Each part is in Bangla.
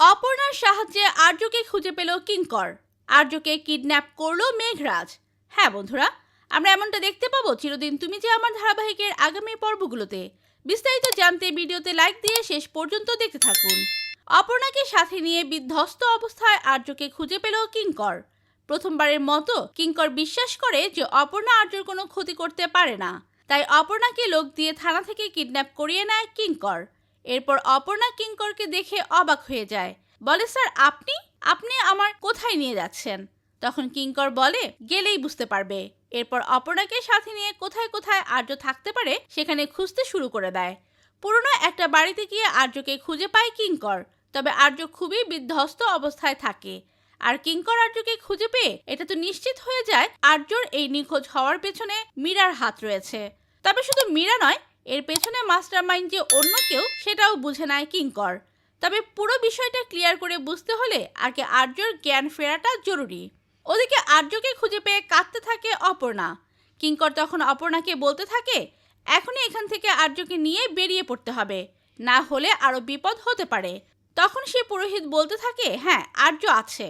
অপর্ণার সাহায্যে আর্যকে খুঁজে পেল কিঙ্কর। আর্যকে কিডন্যাপ করল মেঘরাজ। হ্যাঁ বন্ধুরা, আমরা এমনটা দেখতে পাবো চিরদিন তুমি যে আমার ধারাবাহিকের আগামী পর্বগুলোতে। বিস্তারিত জানতে ভিডিওতে লাইক দিয়ে শেষ পর্যন্ত দেখতে থাকুন। অপর্ণাকে সাথে নিয়ে বিধ্বস্ত অবস্থায় আর্যকে খুঁজে পেল কিঙ্কর। প্রথমবারের মতো কিঙ্কর বিশ্বাস করে যে অপর্ণা আর্যর কোনো ক্ষতি করতে পারে না। তাই অপর্ণাকে লোক দিয়ে থানা থেকে কিডন্যাপ করিয়ে নেয় কিঙ্কর। এরপর অপর্ণা কিঙ্করকে দেখে অবাক হয়ে যায়। বলে, স্যার, আপনি? আপনি আমার কোথায় নিয়ে যাচ্ছেন? তখন কিঙ্কর বলে, গেলেই বুঝতে পারবে। এরপর অপর্ণাকে সাথে নিয়ে কোথায় কোথায় আর্য থাকতে পারে সেখানে খুঁজতে শুরু করে দেয়। পুরনো একটা বাড়িতে গিয়ে আর্যকে খুঁজে পায় কিঙ্কর, তবে আর্য খুবই বিধ্বস্ত অবস্থায় থাকে। আর কিঙ্কর আর্যকে খুঁজে পেয়ে এটা তো নিশ্চিত হয়ে যায়, আর্যর এই নিখোঁজ হওয়ার পেছনে মীরার হাত রয়েছে। তবে শুধু মীরা নয় এর পেছনে মাস্টার মাইন্ড যে অন্য কেউ, সেটাও বুঝে নেয় কিঙ্কর। তবে পুরো বিষয়টা ক্লিয়ার করে বুঝতে হলে আগে আর্যর জ্ঞান ফেরাটা জরুরি। ওদিকে আর্যকে খুঁজে পেয়ে কাঁদতে থাকে অপর্ণা। কিঙ্কর তখন অপর্ণাকে বলতে থাকে, এখনই এখান থেকে আর্যকে নিয়ে বেরিয়ে পড়তে হবে। না হলে আরও বিপদ হতে পারে। তখন সে পুরোহিত বলতে থাকে হ্যাঁ আর্য আছে।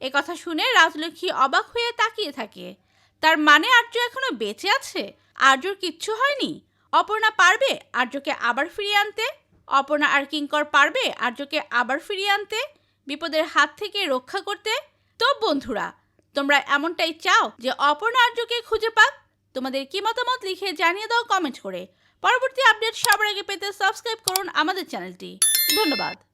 এ কথা শুনে রাজলক্ষ্মী অবাক হয়ে তাকিয়ে থাকে। তার মানে আর্য এখনও বেঁচে আছে? আর্যর কিচ্ছু হয়নি? অপর্ণা পারবে আর্যকে আবার ফিরিয়ে আনতে? অপর্ণা আর কিঙ্কর পারবে আর্যকে আবার ফিরিয়ে আনতে? বিপদের হাত থেকে রক্ষা করতে? তো বন্ধুরা, তোমরা এমনটাই চাও যে অপর্ণা আর্যকে খুঁজে পাক? তোমাদের কি মতামত লিখে জানিয়ে দাও কমেন্ট করে। পরবর্তী আপডেট সবার আগে পেতে সাবস্ক্রাইব করুন আমাদের চ্যানেলটি। ধন্যবাদ।